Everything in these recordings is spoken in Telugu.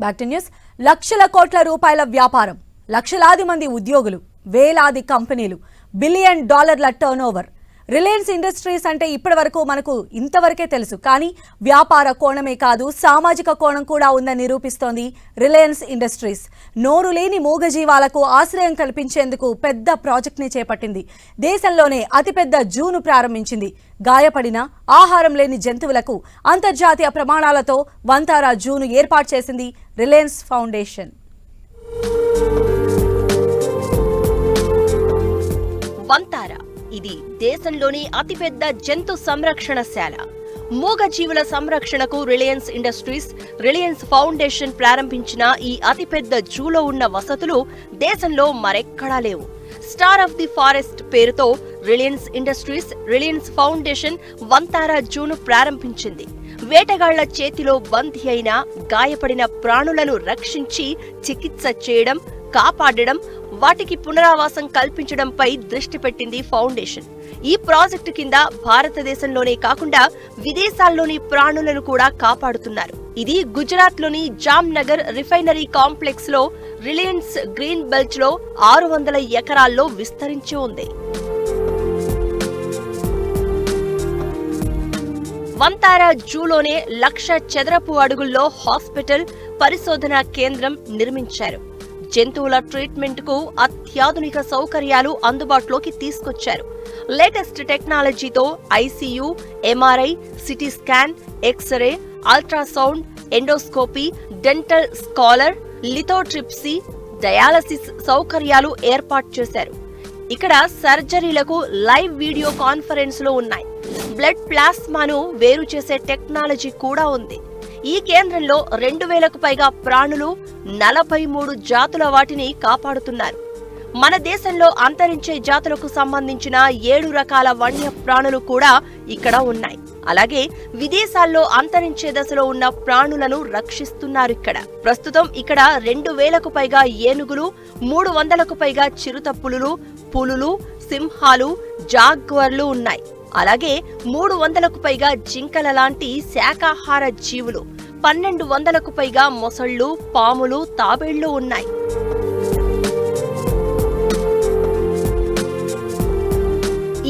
Back to news. లక్షల కోట్ల రూపాయల వ్యాపారం. లక్షలాది మంది ఉద్యోగులు వేలాది కంపెనీలు బిలియన్ డాలర్ల టర్న్ ఓవర్ రిలయన్స్ ఇండస్ట్రీస్ అంటే ఇప్పటి వరకు మనకు ఇంతవరకే తెలుసు. కానీ వ్యాపార కోణమే కాదు సామాజిక కోణం కూడా ఉందని నిరూపిస్తోంది రిలయన్స్ ఇండస్ట్రీస్. నోరు లేని మూగజీవాలకు ఆశ్రయం కల్పించేందుకు పెద్ద ప్రాజెక్ట్ని చేపట్టింది. దేశంలోనే అతిపెద్ద జూను ప్రారంభించింది. గాయపడిన ఆహారం లేని జంతువులకు అంతర్జాతీయ ప్రమాణాలతో వంతారా జూను ఏర్పాటు చేసింది రిలయన్స్ ఫౌండేషన్. వంతారా ఇది దేశంలోని అతిపెద్ద జంతు సంరక్షణశాల. మూగజీవుల సంరక్షణకు రిలయన్స్ ఇండస్ట్రీస్ రిలయన్స్ ఫౌండేషన్ ప్రారంభించిన ఈ అతిపెద్ద జూలో ఉన్న వసతులు దేశంలో మరెక్కడా లేవు. స్టార్ ఆఫ్ ది ఫారెస్ట్ పేరుతో Reliance Industries Reliance Foundation Vantara June ప్రారంభించింది. వేటగాళ్ళ చేతిలో బందీ అయిన గాయపడిన ప్రాణులను రక్షించి చికిత్స చేయడం కాపాడడం వాటికి పునరావాసం కల్పించడంపై దృష్టి పెట్టింది ఫౌండేషన్. ఈ ప్రాజెక్టు కింద భారతదేశంలోనే కాకుండా విదేశాల్లోని ప్రాణులను కూడా కాపాడుతున్నారు. ఇది గుజరాత్లోని జామ్నగర్ రిఫైనరీ కాంప్లెక్స్లో రిలయన్స్ గ్రీన్ బెల్ట్లో ఆరు వందల ఎకరాల్లో విస్తరించి ఉంది. వంతారా జూలోనే లక్ష చదరపు అడుగుల్లో హాస్పిటల్ పరిశోధనా కేంద్రం నిర్మించారు. జంతువుల ట్రీట్మెంట్కు అత్యాధునిక సౌకర్యాలు అందుబాటులోకి తీసుకొచ్చారు. లేటెస్ట్ టెక్నాలజీతో ICU MRI CT scan x ray ultrasound endoscopy dental scaler lithotripsy dialysis సౌకర్యాలు ఏర్పాటు చేశారు. ఇక్కడ సర్జరీలకు లైవ్ వీడియో కాన్ఫరెన్స్లో ఉన్నాయి. బ్లడ్ ప్లాస్మాను వేరు చేసే టెక్నాలజీ కూడా ఉంది. ఈ కేంద్రంలో రెండు వేలకు పైగా ప్రాణులు నలభై మూడు జాతుల వాటిని కాపాడుతున్నారు. మన దేశంలో అంతరించే జాతులకు సంబంధించిన ఏడు రకాల వన్య ప్రాణులు కూడా ఇక్కడ ఉన్నాయి. అలాగే విదేశాల్లో అంతరించే దశలో ఉన్న ప్రాణులను రక్షిస్తున్నారు ఇక్కడ. ప్రస్తుతం ఇక్కడ రెండు వేలకు పైగా ఏనుగులు మూడు వందలకు పైగా చిరుత పులులు పులులు సింహాలు జాగ్వర్లు ఉన్నాయి. అలాగే మూడు వందలకు పైగా జింకల లాంటి శాకాహార జీవులు పన్నెండు వందలకు పైగా మొసళ్ళు పాములు తాబేళ్ళు ఉన్నాయి.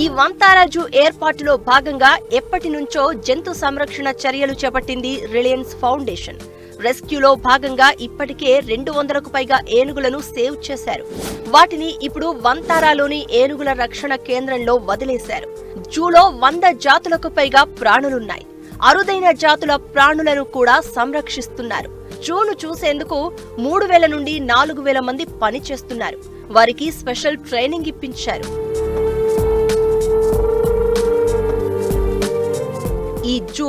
ఈ వంతారాజు ఏర్పాటులో భాగంగా ఎప్పటి నుంచో జంతు సంరక్షణ చర్యలు చేపట్టింది రిలయన్స్ ఫౌండేషన్. రెస్క్యూలో భాగంగా ఇప్పటికే రెండు వందలకు పైగా ఏనుగులను సేవ్ చేశారు. వాటిని ఇప్పుడు వంతారాలోని ఏనుగుల రక్షణ కేంద్రంలో వదిలేశారు. జూలో వంద జాతులకు పైగా ప్రాణులున్నాయి. అరుదైన జాతుల ప్రాణులను కూడా సంరక్షిస్తున్నారు. జూను చూసేందుకు మూడు వేల నుండి నాలుగు వేల మంది పనిచేస్తున్నారు వారికి స్పెషల్ ట్రైనింగ్ ఇప్పించారు. ఈ జూ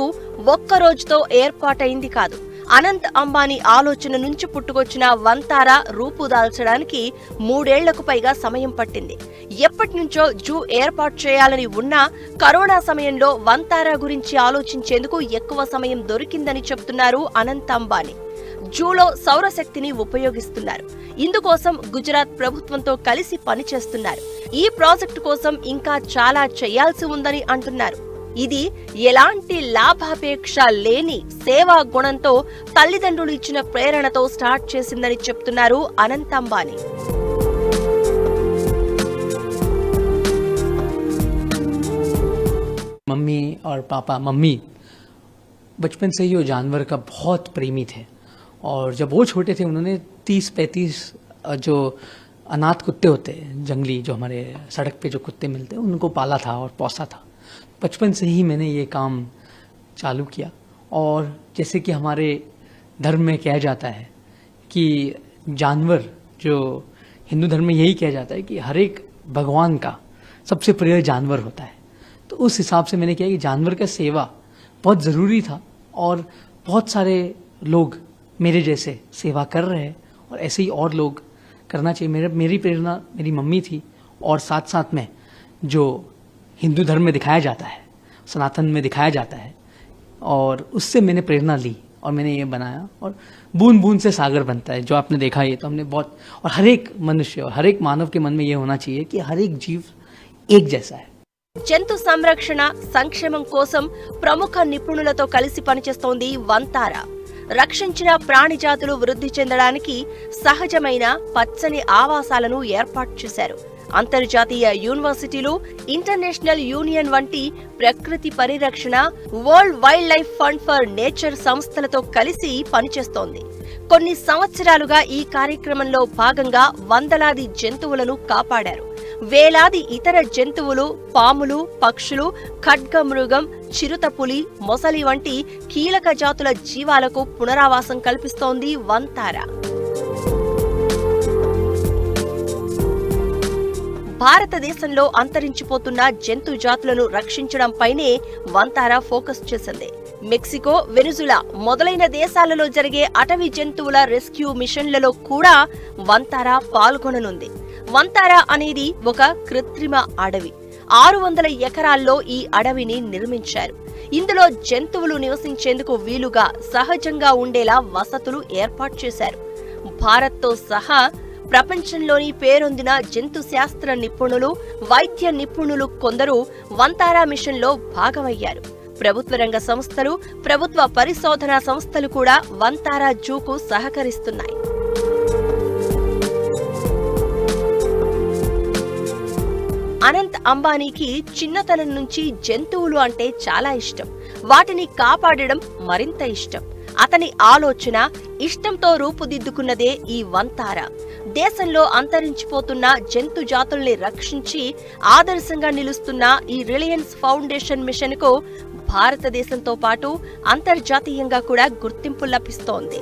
ఒక్క రోజుతో ఏర్పాటైంది కాదు. అనంత్ అంబానీ ఆలోచన నుంచి పుట్టుకొచ్చిన వంతార రూపుదాల్చడానికి మూడేళ్ళకు పైగా సమయం పట్టింది. ఎప్పటి నుంచో జూ ఏర్పాటు చేయాలని ఉన్నా కరోనా సమయంలో వంతారా గురించి ఆలోచించేందుకు ఎక్కువ సమయం దొరికిందని చెప్తున్నారు అనంత్ అంబానీ. జూలో సౌరశక్తిని ఉపయోగిస్తున్నారు. ఇందుకోసం గుజరాత్ ప్రభుత్వంతో కలిసి పనిచేస్తున్నారు. ఈ ప్రాజెక్టు కోసం ఇంకా చాలా చేయాల్సి ఉందని అంటున్నారు. ఇది ఎలాంటి లాభాపేక్ష లేని సేవా గుణంతో తల్లిదండ్రులు ఇచ్చిన ప్రేరణతో స్టార్ట్ చేసిందని చెప్తున్నారు అనంత్ అంబానీ मम्मी और पापा मम्मी बचपन से ही वो जानवर का बहुत प्रेमी थे और जब वो छोटे थे उन्होंने तीस पैंतीस जो अनाथ कुत्ते होते हैं जंगली जो हमारे सड़क पे जो कुत्ते मिलते हैं उनको पाला था और पोसा था बचपन से ही मैंने ये काम चालू किया। और जैसे कि हमारे धर्म में कहा जाता है कि जानवर जो हिंदू धर्म में यही कहा जाता है कि हर एक भगवान का सबसे प्रिय जानवर होता है। तो उस हिसाब से मैंने किया कि जानवर का सेवा बहुत ज़रूरी था और बहुत सारे लोग मेरे जैसे सेवा कर रहे हैं और ऐसे ही और लोग करना चाहिए। मेरे, मेरी प्रेरणा मेरी मम्मी थी और साथ साथ में जो हिंदू धर्म में दिखाया जाता है सनातन में दिखाया जाता है और उससे मैंने प्रेरणा ली और मैंने ये बनाया और बूंद बूंद से सागर बनता है जो आपने देखा ये तो हमने बहुत और हर एक मनुष्य और हर एक मानव के मन में ये होना चाहिए कि हर एक जीव एक जैसा है జంతు సంరక్షణ సంక్షేమం కోసం ప్రముఖ నిపుణులతో కలిసి పనిచేస్తోంది వంతారా రక్షించిన ప్రాణి జాతులు వృద్ధి చెందడానికి సహజమైన పచ్చని ఆవాసాలను ఏర్పాటు చేశారు అంతర్జాతీయ యూనివర్సిటీలు ఇంటర్నేషనల్ యూనియన్ వంటి ప్రకృతి పరిరక్షణ world wildlife fund for nature సంస్థలతో కలిసి పనిచేస్తోంది. కొన్ని సంవత్సరాలుగా ఈ కార్యక్రమంలో భాగంగా వందలాది జంతువులను కాపాడారు. వేలాది ఇతర జంతువులు పాములు పక్షులు ఖడ్గమృగం చిరుతపులి మొసలి వంటి కీలక జాతుల జీవాలకు పునరావాసం కల్పిస్తోంది వంతారా. భారతదేశంలో అంతరించిపోతున్న జంతు జాతులను రక్షించడంపైనే వంతారా ఫోకస్ చేసింది. మెక్సికో వెనుజులా మొదలైన దేశాలలో జరిగే అటవీ జంతువుల రెస్క్యూ మిషన్లలో కూడా వంతారా పాల్గొననుంది. వంతారా అనేది ఒక కృత్రిమ అడవి. ఆరు వందల ఎకరాల్లో ఈ అడవిని నిర్మించారు. ఇందులో జంతువులు నివసించేందుకు వీలుగా సహజంగా ఉండేలా వసతులు ఏర్పాటు చేశారు. భారత్తో సహా ప్రపంచంలోని పేరొందిన జంతు శాస్త్ర నిపుణులు వైద్య నిపుణులు కొందరు వంతారా మిషన్లో భాగమయ్యారు. ప్రభుత్వ రంగ సంస్థలు ప్రభుత్వ పరిశోధనా సంస్థలు కూడా వంతారా జూకు సహకరిస్తున్నాయి. అనంత్ అంబానీకి చిన్నతనం నుంచి జంతువులు అంటే చాలా ఇష్టం. వాటిని కాపాడడం మరింత ఇష్టం. అతని ఆలోచన ఇష్టంతో రూపుదిద్దుకున్నదే ఈ వంతార. దేశంలో అంతరించిపోతున్న జంతు జాతుల్ని రక్షించి ఆదర్శంగా నిలుస్తున్న ఈ రిలయన్స్ ఫౌండేషన్ మిషన్కు భారతదేశంతో పాటు అంతర్జాతీయంగా కూడా గుర్తింపు లభిస్తోంది.